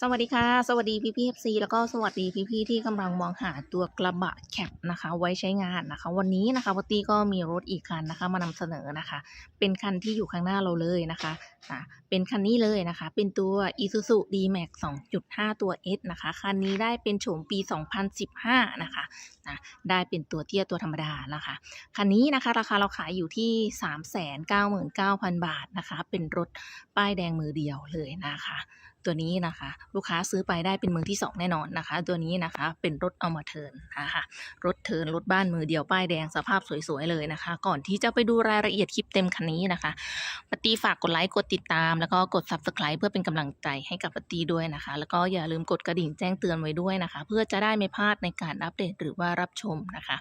สวัสดีค่ะ สวัสดีพี่พี่เอฟซีแล้วก็สวัสดีพี่พี่ที่กำลังมองหาตัวกระบะแคปนะคะ ไว้ใช้งานนะคะ วันนี้นะคะปตตี้ก็มีรถอีกคันนะคะ มานำเสนอนะคะ เป็นคันที่อยู่ข้างหน้าเราเลยนะคะอะเป็นคันนี้เลยนะคะ เป็นตัว Isuzu D-Max 2.5 ตัว S นะคะ คันนี้ได้เป็นโฉมปี 2015 นะคะนะได้เป็นตัวเตี้ยตัวธรรมดานะคะ คันนี้นะคะ ราคาเราขายอยู่ที่ 399,000 บาทนะคะ เป็นรถป้ายแดงมือเดียวเลยนะคะ ตัวนี้นะคะ ลูกค้าซื้อไปได้เป็นมือที่ 2 แน่นอนนะคะ ตัวนี้นะคะเป็นรถเอามาเทินนะคะรถเทินรถบ้านมือเดียวป้ายแดงสภาพสวยๆเลยนะคะ ก่อนที่จะไปดูรายละเอียดคลิปเต็มคันนี้นะคะปตตีฝากกดไลค์กดติดตาม แล้วก็กด subscribe เพื่อเป็นกำลังใจให้กับปตตีด้วยนะคะ แล้วก็อย่าลืมกดกระดิ่งแจ้งเตือนไว้ด้วยนะคะ เพื่อจะได้ไม่พลาดในการอัปเดตหรือว่ารับชมนะคะ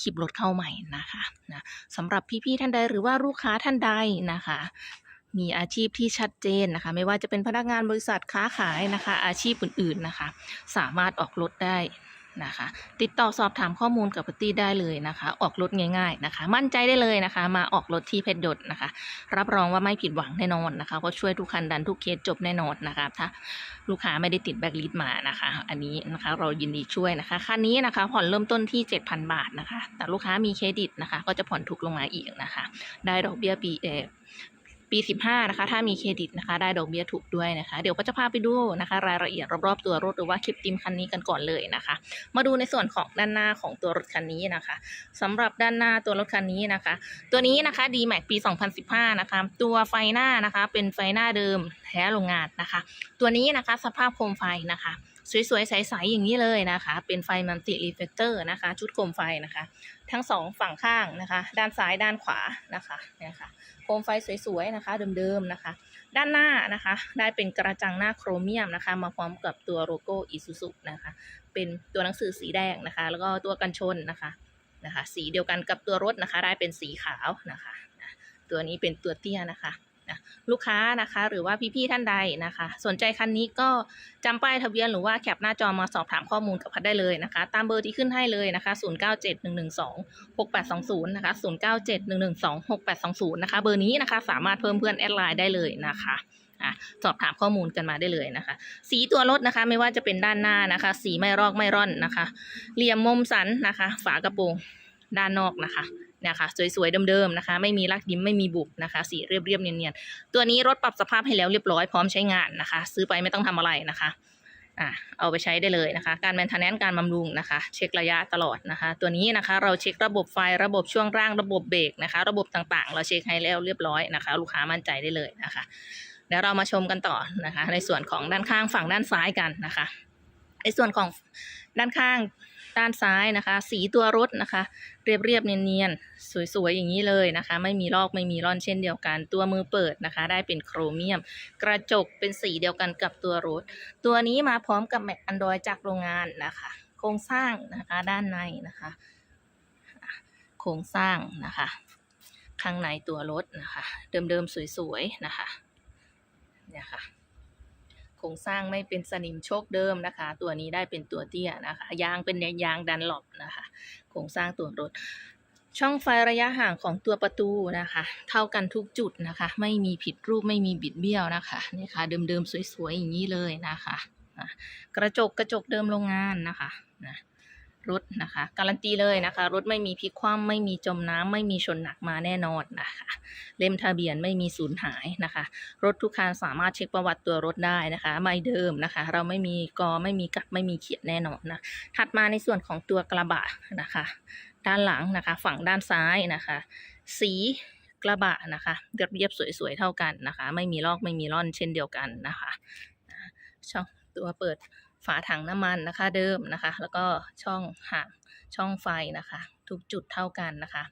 คลิปรถเข้าใหม่นะคะนะสำหรับพี่ๆท่านใดหรือว่าลูกค้าท่านใดนะคะ มีอาชีพที่ชัดเจนนะคะ ไม่ว่าจะเป็นพนักงานบริษัทค้าขายนะคะ อาชีพอื่นๆนะคะ สามารถออกรถได้นะคะ ติดต่อสอบถามข้อมูลกับปตตี้ได้เลยนะคะ ออกรถง่าย ๆนะคะ มั่นใจได้เลยนะคะ มาออกรถที่เพชรยศนะคะ รับรองว่าไม่ผิดหวังแน่นอนนะคะเพราะช่วยทุกคันดันทุกเคสจบแน่นอนนะคะถ้าลูกค้าไม่ได้ติดแบ็กลิสต์มานะคะ อันนี้นะคะเรายินดีช่วยนะคะคันนี้นะคะ ผ่อนเริ่มต้นที่ 7,000 บาทนะคะ แต่ลูกค้ามีเครดิตนะคะ ก็จะผ่อนถูกลงมาอีกนะคะ ได้ดอกเบี้ยปีเอ ปี 15 นะคะ ถ้ามีเครดิตนะคะ ได้ดอกเบี้ยถูกด้วยนะคะ เดี๋ยวก็จะพาไปดูนะคะ รายละเอียดรอบๆตัวรถหรือว่าคลิปติมคันนี้กันก่อนเลยนะคะ มาดูในส่วนของด้านหน้าของตัวรถคันนี้นะคะสำหรับด้านหน้าตัวรถคันนี้นะคะ ตัวนี้นะคะ D-Max ปี 2015 นะคะ ตัวไฟหน้านะคะ เป็นไฟหน้าเดิมแท้โรงงานนะคะ ตัวนี้นะคะสภาพโคมไฟนะคะสวยๆ ใสๆ อย่างนี้เลยนะคะ เป็นไฟมันติรีเฟกเตอร์นะคะ ชุดโคมไฟนะคะ ทั้งสองฝั่งข้างนะคะ ด้านซ้ายด้านขวานะคะเนี่ยค่ะ โคมไฟสวยๆนะคะ เดิมๆนะคะ ด้านหน้านะคะ ได้เป็นกระจังหน้าโครเมียมนะคะ มาพร้อมกับตัวโลโก้อิซูซุนะคะ เป็นตัวหนังสือสีแดงนะคะ แล้วก็ตัวกันชนนะคะนะคะ สีเดียวกันกับตัวรถนะคะ ได้เป็นสีขาวนะคะนะตัวนี้เป็นตัวเตี้ยนะคะ นะลูกค้านะคะ หรือว่าพี่ๆท่านใดนะคะ สนใจคันนี้ก็จำป้ายทะเบียนหรือว่าแคปหน้าจอมาสอบถามข้อมูลกับพัดได้เลยนะคะ ตามเบอร์ที่ขึ้นให้เลยนะคะ 0971126820 นะคะ 0971126820 นะคะ เบอร์นี้นะคะ สามารถเพิ่มเพื่อนแอดไลน์ได้เลยนะคะสอบถามข้อมูลกันมาได้เลยนะคะ สีตัวรถนะคะไม่ว่าจะเป็นด้านหน้านะคะ สีไม่รอกไม่ร่อนนะคะเหลี่ยมมุมสันนะคะ ฝากระโปรงด้านนอกนะคะ นี่ยค่ะสวยๆเดิมๆนะคะ ไม่มีลักยิ้มไม่มีบุบนะคะ สีเรียบๆเนียนๆตัวนี้รถปรับสภาพให้แล้วเรียบร้อยพร้อมใช้งานนะคะ ซื้อไปไม่ต้องทำอะไรนะคะอะเอาไปใช้ได้เลยนะคะ การแมนเทนแนนการบำรุงนะคะ เช็คระยะตลอดนะคะ ตัวนี้นะคะเราเช็คระบบไฟระบบช่วงร่างระบบเบรกนะคะ ระบบต่างๆ เราเช็คให้แล้วเรียบร้อยนะคะ ลูกค้ามั่นใจได้เลยนะคะเดี๋ยวเรามาชมกันต่อนะคะ ในส่วนของด้านข้างฝั่งด้านซ้ายกันนะคะในส่วนของด้านข้าง ด้านซ้ายนะคะ สีตัวรถนะคะ เรียบเรียบเนียนๆ สวยๆ อย่างนี้เลยนะคะ ไม่มีลอกไม่มีร่อนเช่นเดียวกัน ตัวมือเปิดนะคะ ได้เป็นโครเมียม กระจกเป็นสีเดียวกันกับตัวรถ ตัวนี้มาพร้อมกับแม็กอันดรอยจากโรงงานนะคะ โครงสร้างนะคะด้านในนะคะ โครงสร้างนะคะ ข้างในตัวรถนะคะ เดิมๆ สวยๆ นะคะเนี่ยค่ะ ครงสร้างไม่เป็นสนิมโชคเดิมนะคะ ตัวนี้ได้เป็นตัวเตี้ยนะคะ ยางเป็นยางดันหลบนะคะ โครงสร้างตัวรถ ช่องไฟระยะห่างของตัวประตูนะคะ เท่ากันทุกจุดนะคะ ไม่มีผิดรูปไม่มีบิดเบี้ยวนะคะนี่ค่ะเดิมๆสวยๆอย่างนี้เลยนะคะ กระจกกระจกเดิมโรงงานนะคะนะ รถนะคะ การันตีเลยนะคะ รถไม่มีพลิกคว่ำไม่มีจมน้ำไม่มีชนหนักมาแน่นอนนะคะ เล่มทะเบียนไม่มีสูญหายนะคะ รถทุกคันสามารถเช็คประวัติตัวรถได้นะคะ ไม่เดิมนะคะ เราไม่มีกอไม่มีกักไม่มีเขียนแน่นอนนะถัดมาในส่วนของตัวกระบะนะคะ ด้านหลังนะคะ ฝั่งด้านซ้ายนะคะ สีกระบะนะคะเรียบเรียบๆสวยๆเท่ากันนะคะ ไม่มีลอกไม่มีร่อนเช่นเดียวกันนะคะช่องตัวเปิด ฝาถังน้ำมันนะคะเดิมนะคะ แล้วก็ช่องห่างช่องไฟนะคะ ทุกจุดเท่ากันนะคะ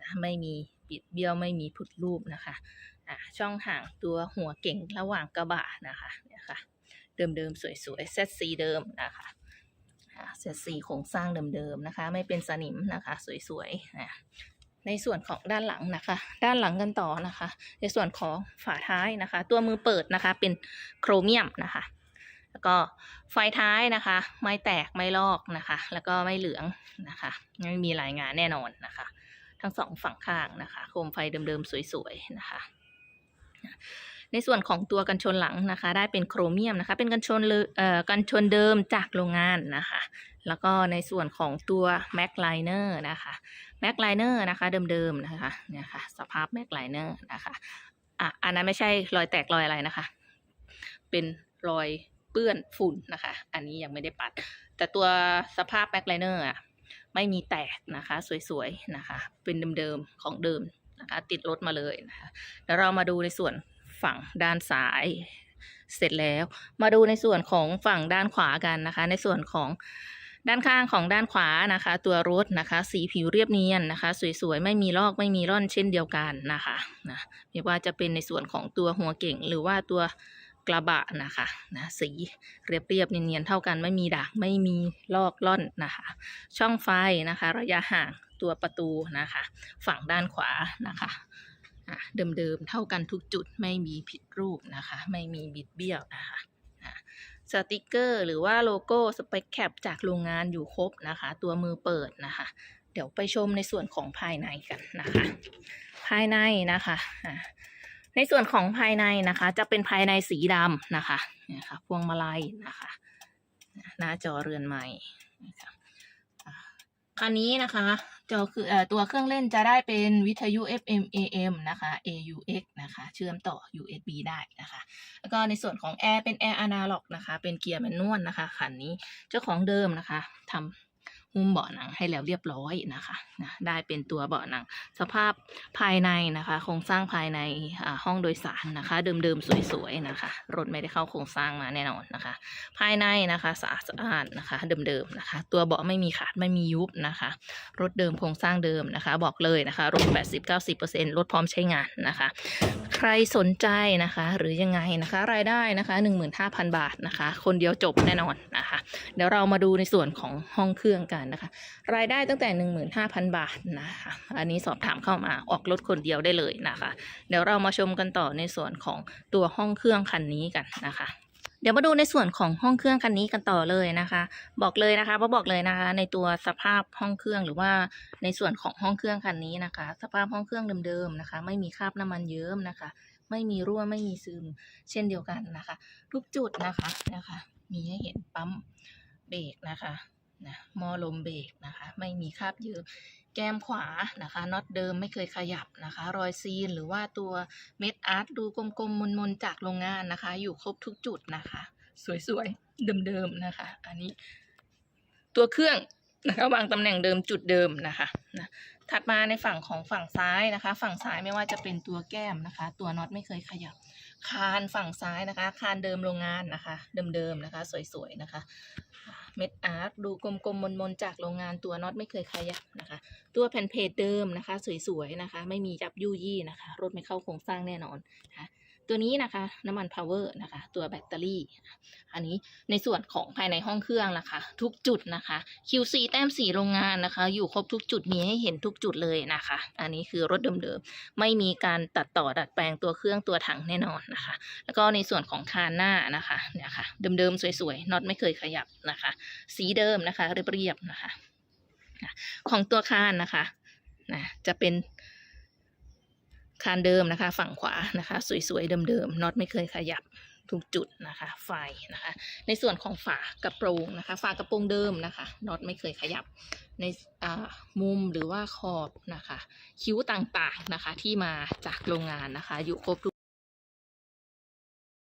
นะไม่มีบิดเบี้ยวไม่มีผุดรูปนะคะช่องห่างตัวหัวเก่งระหว่างกระบะนะคะเนี่ยค่ะเดิมๆสวยๆเซตสีเดิมนะคะเซตสีโครงสร้างเดิมๆนะคะ ไม่เป็นสนิมนะคะสวยๆนะในส่วนของด้านหลังนะคะ ด้านหลังกันต่อนะคะ ในส่วนของฝาท้ายนะคะ ตัวมือเปิดนะคะเป็นโครเมียมนะคะ แล้วก็ไฟท้ายนะคะ ไม่แตกไม่ลอกนะคะ แล้วก็ไม่เหลืองนะคะ ไม่มีรายงานแน่นอนนะคะ ทั้งสองฝั่งข้างนะคะ โคมไฟเดิมๆสวยๆนะคะในส่วนของตัวกันชนหลังนะคะ ได้เป็นโครเมียมนะคะ เป็นกันชนเลเอ่อกันชนเดิมจากโรงงานนะคะ แล้วก็ในส่วนของตัวแม็กไลเนอร์นะคะแม็กไลเนอร์นะคะ เดิมๆนะคะเนี่ยค่ะสภาพแม็กไลเนอร์นะคะอะอันนั้นไม่ใช่รอยแตกรอยอะไรนะคะ เป็นรอย เปื้อนฝุ่นนะคะ อันนี้ยังไม่ได้ปัด แต่ตัวสภาพแม็กไลเนอร์อะไม่มีแตกนะคะ สวยๆนะคะ เป็นเดิมๆของเดิมนะคะ ติดรถมาเลยนะคะเดี๋ยวเรามาดูในส่วนฝั่งด้านซ้ายเสร็จแล้ว มาดูในส่วนของฝั่งด้านขวากันนะคะ ในส่วนของด้านข้างของด้านขวานะคะ ตัวรถนะคะ สีผิวเรียบเนียนนะคะ สวยๆ ไม่มีลอกไม่มีร่อนเช่นเดียวกันนะคะนะไม่ว่าจะเป็นในส่วนของตัวหัวเก่งหรือว่าตัว กระบะนะคะนะสีเรียบๆเนียนๆเท่ากันไม่มีด่างไม่มีลอกล่อนนะคะ ช่องไฟนะคะ ระยะห่างตัวประตูนะคะ ฝั่งด้านขวานะคะเดิมๆเท่ากันทุกจุดไม่มีผิดรูปนะคะ ไม่มีบิดเบี้ยวนะคะสติกเกอร์หรือว่าโลโก้สเปคแคปจากโรงงานอยู่ครบนะคะ ตัวมือเปิดนะคะ เดี๋ยวไปชมในส่วนของภายในกันนะคะ ภายในนะคะ ในส่วนของภายในนะคะ จะเป็นภายในสีดำนะคะนี่ค่ะพวงมาลัยนะคะ หน้าจอเรือนใหม่นะคะคันนี้นะคะจอคืออตัวเครื่องเล่นจะได้เป็นวิทยุ FM AM นะคะ AUX นะคะ เชื่อมต่อ USB ได้นะคะ แล้วก็ในส่วนของแอร์เป็นแอร์อนาล็อกนะคะ เป็นเกียร์แมนนวลนะคะคันนี้เจ้าของเดิมนะคะทำ หุ้มเบาะหนังให้แล้วเรียบร้อยนะคะนะได้เป็นตัวเบาะหนัง สภาพภายในนะคะ โครงสร้างภายในห้องโดยสารนะคะ เดิมๆสวยๆนะคะ รถไม่ได้เข้าโครงสร้างมาแน่นอนนะคะ ภายในนะคะสะอาดสะอาดนะคะ เดิมๆนะคะ ตัวเบาะไม่มีขาดไม่มียุบนะคะ รถเดิมโครงสร้างเดิมนะคะ บอกเลยนะคะรถ80-90%รถพร้อมใช้งานนะคะ ใครสนใจนะคะ หรือยังไงนะคะ รายได้นะคะ 15,000 บาทนะคะ คนเดียวจบแน่นอนนะคะ เดี๋ยวเรามาดูในส่วนของห้องเครื่องกันนะคะ รายได้ตั้งแต่ 15,000 บาทนะคะ อันนี้สอบถามเข้ามาออกรถคนเดียวได้เลยนะคะ เดี๋ยวเรามาชมกันต่อในส่วนของตัวห้องเครื่องคันนี้กันนะคะเดี๋ยวมาดูในส่วนของห้องเครื่องคันนี้กันต่อเลยนะคะ บอกเลยนะคะเพราะบอกเลยนะคะ ในตัวสภาพห้องเครื่องหรือว่าในส่วนของห้องเครื่องคันนี้นะคะ สภาพห้องเครื่องเดิมๆนะคะ ไม่มีคราบน้ำมันเยิ้มนะคะ ไม่มีรั่วไม่มีซึม เช่นเดียวกันนะคะ ทุกจุดนะคะนะคะ มีให้เห็นปั๊มเบรกนะคะ นะมอลมเบรกนะคะ ไม่มีคราบเยิ้มแก้มขวานะคะน็อตเดิมไม่เคยขยับนะคะ รอยซีนหรือว่าตัวเม็ดอาร์ตดูกลมๆมนๆจากโรงงานนะคะ อยู่ครบทุกจุดนะคะ สวยๆเดิมๆนะคะ อันนี้ ตัวเครื่องนะคะวางตำแหน่งเดิมจุดเดิมนะคะนะถัดมาในฝั่งของฝั่งซ้ายนะคะ ฝั่งซ้ายไม่ว่าจะเป็นตัวแก้มนะคะ ตัวน็อตไม่เคยขยับ คานฝั่งซ้ายนะคะ คานเดิมโรงงานนะคะ เดิมๆนะคะ สวยๆนะคะ เม็ดอาร์ตดูกลมๆมนๆจากโรงงานตัวน็อตไม่เคยขยับนะคะ ตัวแผ่นเพจเดิมนะคะ สวยๆนะคะ ไม่มีจับยุ่ยี่นะคะรถไม่เข้าโครงสร้างแน่นอนนะคะ ตัวนี้นะคะน้ำมันพาวเวอร์นะคะตัวแบตเตอรี่ อันนี้ในส่วนของภายในห้องเครื่องนะคะ ทุกจุดนะคะ QC แต้มสีโรงงานนะคะ อยู่ครบทุกจุดมีให้เห็นทุกจุดเลยนะคะ อันนี้คือรถเดิมๆไม่มีการตัดต่อดัดแปลงตัวเครื่องตัวถังแน่นอนนะคะ แล้วก็ในส่วนของคานหน้านะคะเนี่ยค่ะเดิมๆสวยๆน็อตไม่เคยขยับนะคะ สีเดิมนะคะเรียบๆนะคะนะของตัวคานนะคะนะจะเป็น คานเดิมนะคะ ฝั่งขวานะคะ สวยๆเดิมๆน็อตไม่เคยขยับทุกจุดนะคะ ไฟนะคะ ในส่วนของฝากระโปรงนะคะ ฝากระโปรงเดิมนะคะน็อตไม่เคยขยับ ในมุมหรือว่าขอบนะคะ คิ้วต่างๆนะคะ ที่มาจากโรงงานนะคะ อยู่ครบทุก